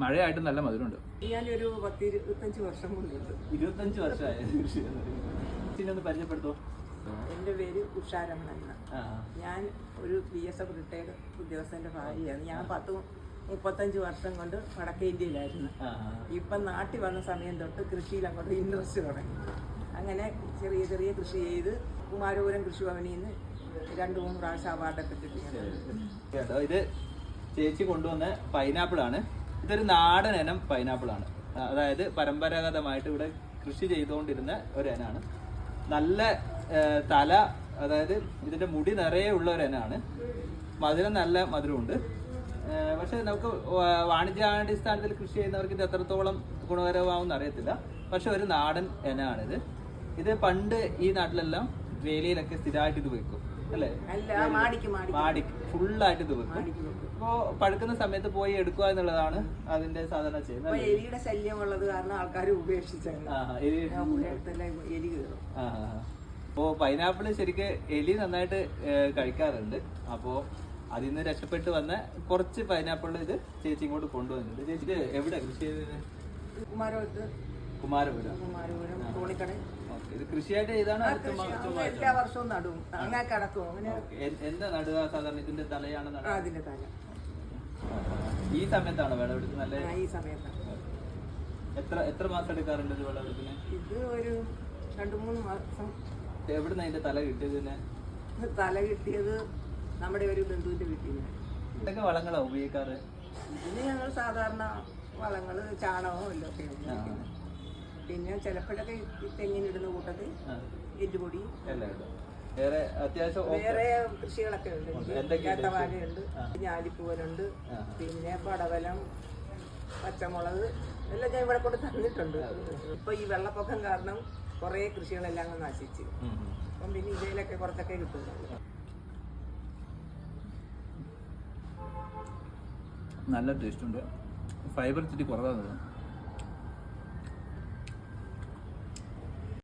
മഴയായിട്ട് നല്ല മധുരമുണ്ട്. ഞാനൊരു പത്ത് ഇരുപത്തഞ്ച് വർഷം കൊണ്ടുണ്ട്. ഇരുപത്തഞ്ച് വർഷമായ. കൃഷി ഒന്ന് പരിചയപ്പെടുത്തോ. എന്റെ പേര് ഉഷാരമണൻ എന്നാ. ഞാൻ ഒരു ബി എസ് എഫ് റിട്ടയർഡ് ഉദ്യോഗസ്ഥന്റെ ഭാര്യയാണ്. ഞാൻ പത്ത് മുപ്പത്തഞ്ച് വർഷം കൊണ്ട് വടക്കേ ഇന്ത്യയിലായിരുന്നു. ഇപ്പൊ നാട്ടിൽ വന്ന സമയം തൊട്ട് കൃഷിയിൽ അങ്ങോട്ട് ഇൻട്രസ്റ്റ് തുടങ്ങി. അങ്ങനെ ചെറിയ ചെറിയ കൃഷി ചെയ്ത് കുമാരപുരം കൃഷിഭവനിൽ നിന്ന് രണ്ട് മൂന്ന് പ്രാവശ്യം അവാർഡൊക്കെ കിട്ടി. ഇത് ചേച്ചി കൊണ്ടുവന്ന പൈനാപ്പിൾ ആണ്. ഇതൊരു നാടൻ ഇനം പൈനാപ്പിൾ ആണ്. അതായത് പരമ്പരാഗതമായിട്ട് ഇവിടെ കൃഷി ചെയ്തുകൊണ്ടിരുന്ന ഒരു ഇനമാണ്. നല്ല തല അതായത് ഇതിന്റെ മുടി നിറയെ ഉള്ള ഒരു ഇനമാണ്. മധുരം നല്ല മധുരമുണ്ട്. പക്ഷെ നമുക്ക് വാണിജ്യാടിസ്ഥാനത്തിൽ കൃഷി ചെയ്യുന്നവർക്ക് ഇത് എത്രത്തോളം ഗുണകരമാവും അറിയത്തില്ല. പക്ഷെ ഒരു നാടൻ ഇനമാണിത്. ഇത് പണ്ട് ഈ നാട്ടിലെല്ലാം വേലിയിലൊക്കെ സ്ഥിരമായിട്ട് ഇത് വെക്കും. അല്ലേ? മാടിക്ക് മാടിക്ക്. മാടി ഫുള്ളായിട്ട് തീർക്കും അപ്പോ പഴുക്കുന്ന സമയത്ത് പോയി എടുക്കുക എന്നുള്ളതാണ് അതിന്റെ സാധാരണ ചെയ്യുന്നത്. എലിയുടെ ശല്യം ഉള്ളത് കാരണം ആൾക്കാർ ഉപേക്ഷിച്ചങ്ങ് ആഹാ, എലി- കയറും. അപ്പോ പൈനാപ്പിൾ ശരിക്ക് എലി നന്നായിട്ട് കഴിക്കാറുണ്ട്. അപ്പോ അതിൽ നിന്ന് രക്ഷപ്പെട്ട് വന്ന കുറച്ച് പൈനാപ്പിൾ ഇത് ചേച്ചി ഇങ്ങോട്ട് കൊണ്ടുവന്നിട്ടുണ്ട്. ചേച്ചി എവിടെ കൃഷി ചെയ്തത്? കുമാരപുരത്ത് കുമാരപുരം. കുമാരപുരം തോണിക്കട. ഇത് കൃഷിയായിട്ട് ചെയ്താണ് ആ കൃഷി അങ്ങ് എല്ലാ വർഷവും നടും. അങ്ങനെ കിടക്കും. അങ്ങനെ എന്താ നടുക സാധാരണ? ഇതിന്റെ തലയാണ് ആ, നടുക അതിന്റെ തല. ഈ സമയത്താണോ നല്ല ഈ സമയത്താണ്. എത്ര എത്ര മാസം എടുക്കാറുണ്ട് ഇത് വിളവെടുപ്പിന്? ഇത് ഒരു രണ്ട് മൂന്ന് മാസം. എവിടുന്ന അതിന്റെ തല കിട്ടിയത് തന്നെ തല കിട്ടിയത് നമ്മുടെ ഒരു ബന്ധുവിന്റെ വീട്ടിൽ നിന്ന്. എന്തൊക്കെ വളങ്ങളാ ഉപയോഗിക്കാറ്? ഇതിന് ഞങ്ങൾ സാധാരണ വളങ്ങൾ ചാണകവും എല്ലാം പിന്നെ ചിലപ്പോഴൊക്കെ ഈ തെങ്ങിനിടുന്ന കൂട്ടത്തിൽ എല്ലുപൊടി. വേറെ അത്യാവശ്യം വേറെ കൃഷികളൊക്കെ ഉണ്ട്? ഏത്തവാഴയുണ്ട്. ഞാലിപ്പൂവനുണ്ട്. പിന്നെ പടവലം പച്ചമുളക് എല്ലാം ഞാൻ ഇവിടെ കൊണ്ട് തന്നിട്ടുണ്ട്. ഇപ്പൊ ഈ വെള്ളപ്പൊക്കം കാരണം കുറെ കൃഷികളെല്ലാം അങ്ങ് നശിച്ച്. അപ്പം പിന്നെ ഇതിലൊക്കെ കുറച്ചൊക്കെ കിട്ടുന്നുള്ളൂ നല്ല ടേസ്റ്റ് ഉണ്ട്. ഫൈബർ ഇച്ചിരി കുറവാണ്.